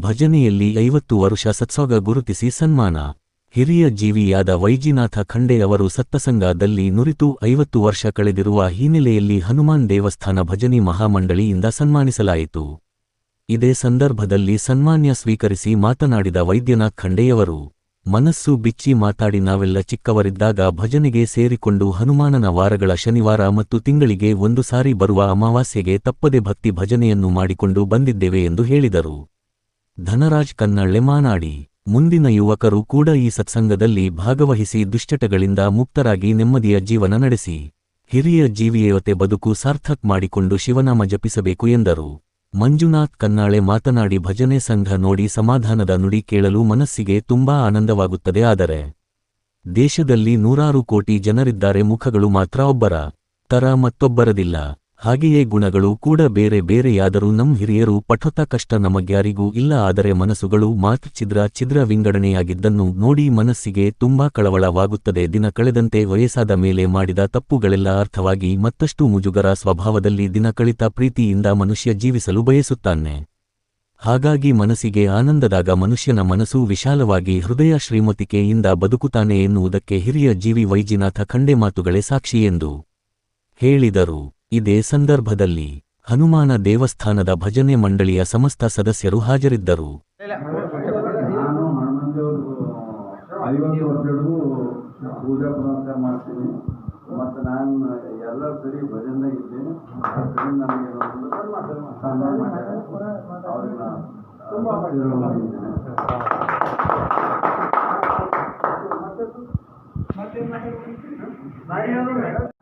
ಭಜನೆಯಲ್ಲಿ ಐವತ್ತು ವರುಷ ಸತ್ಸೋಗ ಗುರುತಿಸಿ ಸನ್ಮಾನ. ಹಿರಿಯ ಜೀವಿಯಾದ ವೈಜಿನಾಥ ಖಂಡೆ ಅವರು ಸತ್ತಸಂಗದಲ್ಲಿ ನುರಿತು ಐವತ್ತು ವರ್ಷ ಕಳೆದಿರುವ ಹಿನ್ನೆಲೆಯಲ್ಲಿ ಹನುಮಾನ್ ದೇವಸ್ಥಾನ ಭಜನಿ ಮಹಾಮಂಡಳಿಯಿಂದ ಸನ್ಮಾನಿಸಲಾಯಿತು. ಇದೇ ಸಂದರ್ಭದಲ್ಲಿ ಸನ್ಮಾನ್ಯ ಸ್ವೀಕರಿಸಿ ಮಾತನಾಡಿದ ವೈದ್ಯನಾಥ್ ಖಂಡೆಯವರು, ಮನಸ್ಸು ಬಿಚ್ಚಿ ಮಾತಾಡಿ ನಾವೆಲ್ಲ ಚಿಕ್ಕವರಿದ್ದಾಗ ಭಜನೆಗೆ ಸೇರಿಕೊಂಡು ಹನುಮಾನನ ವಾರಗಳ ಶನಿವಾರ ಮತ್ತು ತಿಂಗಳಿಗೆ ಒಂದು ಸಾರಿ ಬರುವ ಅಮಾವಾಸ್ಯೆಗೆ ತಪ್ಪದೆ ಭಕ್ತಿ ಭಜನೆಯನ್ನು ಮಾಡಿಕೊಂಡು ಬಂದಿದ್ದೇವೆ ಎಂದು ಹೇಳಿದರು. ಧನರಾಜ್ ಕನ್ನಳ್ಳೆ ಮಾನಾಡಿ, ಮುಂದಿನ ಯುವಕರು ಕೂಡ ಈ ಸತ್ಸಂಗದಲ್ಲಿ ಭಾಗವಹಿಸಿ ದುಶ್ಚಟಗಳಿಂದ ಮುಕ್ತರಾಗಿ ನೆಮ್ಮದಿಯ ಜೀವನ ನಡೆಸಿ, ಹಿರಿಯ ಜೀವಿಯತೆ ಬದುಕು ಸಾರ್ಥಕ್ ಮಾಡಿಕೊಂಡು ಶಿವನಾಮ ಜಪಿಸಬೇಕು ಎಂದರು. ಮಂಜುನಾಥ್ ಕನ್ನಾಳೆ ಮಾತನಾಡಿ, ಭಜನೆ ಸಂಘ ನೋಡಿ ಸಮಾಧಾನದ ನುಡಿ ಕೇಳಲು ಮನಸ್ಸಿಗೆ ತುಂಬಾ ಆನಂದವಾಗುತ್ತದೆ. ಆದರೆ ದೇಶದಲ್ಲಿ ನೂರಾರು ಕೋಟಿ ಜನರಿದ್ದಾರೆ, ಮುಖಗಳು ಮಾತ್ರ ಒಬ್ಬರ ತರ ಮತ್ತೊಬ್ಬರದಿಲ್ಲ. ಹಾಗೆಯೇ ಗುಣಗಳು ಕೂಡ ಬೇರೆ ಬೇರೆಯಾದರೂ ನಮ್ಮ ಹಿರಿಯರು ಪಠತ ಕಷ್ಟ ನಮಗ್ಯಾರಿಗೂ ಇಲ್ಲ ಆದರೆ ಮನಸ್ಸುಗಳು ಮಾತ್ರ ಛಿದ್ರ ಛಿದ್ರ ವಿಂಗಡಣೆಯಾಗಿದ್ದನ್ನು ನೋಡಿ ಮನಸ್ಸಿಗೆ ತುಂಬಾ ಕಳವಳವಾಗುತ್ತದೆ. ದಿನ ಕಳೆದಂತೆ ವಯಸ್ಸಾದ ಮೇಲೆ ಮಾಡಿದ ತಪ್ಪುಗಳೆಲ್ಲ ಅರ್ಥವಾಗಿ ಮತ್ತಷ್ಟು ಮುಜುಗರ ಸ್ವಭಾವದಲ್ಲಿ ದಿನ ಕಳಿತ ಪ್ರೀತಿಯಿಂದ ಮನುಷ್ಯ ಜೀವಿಸಲು ಬಯಸುತ್ತಾನೆ. ಹಾಗಾಗಿ ಮನಸ್ಸಿಗೆ ಆನಂದದಾಗ ಮನುಷ್ಯನ ಮನಸ್ಸು ವಿಶಾಲವಾಗಿ ಹೃದಯ ಶ್ರೀಮತಿಕೆಯಿಂದ ಬದುಕುತ್ತಾನೆ ಎನ್ನುವುದಕ್ಕೆ ಹಿರಿಯ ಜೀವಿ ವೈಜಿನಾಥ ಖಂಡೆ ಮಾತುಗಳೇ ಸಾಕ್ಷಿ ಎಂದು ಹೇಳಿದರು. ಇದೇ ಸಂದರ್ಭದಲ್ಲಿ ಹನುಮಾನ ದೇವಸ್ಥಾನದ ಭಜನೆ ಮಂಡಳಿಯ ಸಮಸ್ತ ಸದಸ್ಯರು ಹಾಜರಿದ್ದರು ನಾನು ಮತ್ತೆ ಐವತ್ತು ವರ್ಷಗಳಿಗೂ ಪೂಜಾ ಪುನಸ್ಕಾರ ಮಾಡ್ತೀನಿ ಮತ್ತೆ ನಾನು ಎಲ್ಲ ಸರಿ ಮತ್ತೆ ಇದ್ದೀನಿ ಮತ್ತೆ ನನಗೆ ಮತ್ತೆ ಸನ್ಮಾನ ಮತ್ತೆ ಮತ್ತೆ ಮತ್ತೆ ಮತ್ತೆ ಮಾಡಿದ್ದೀನಿ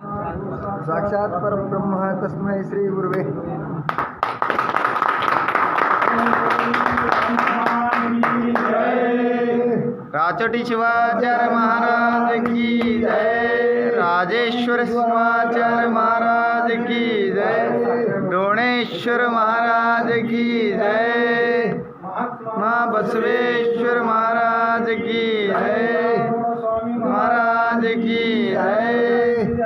साक्षात् तस्मै श्रीगुरुवे। राचोटी शिवाचार्य महाराज की जय। राजेश्वर शिवाचार्य महाराज की जय। डोणेश्वर महाराज की जय। माँ बसवेश्वर महाराज की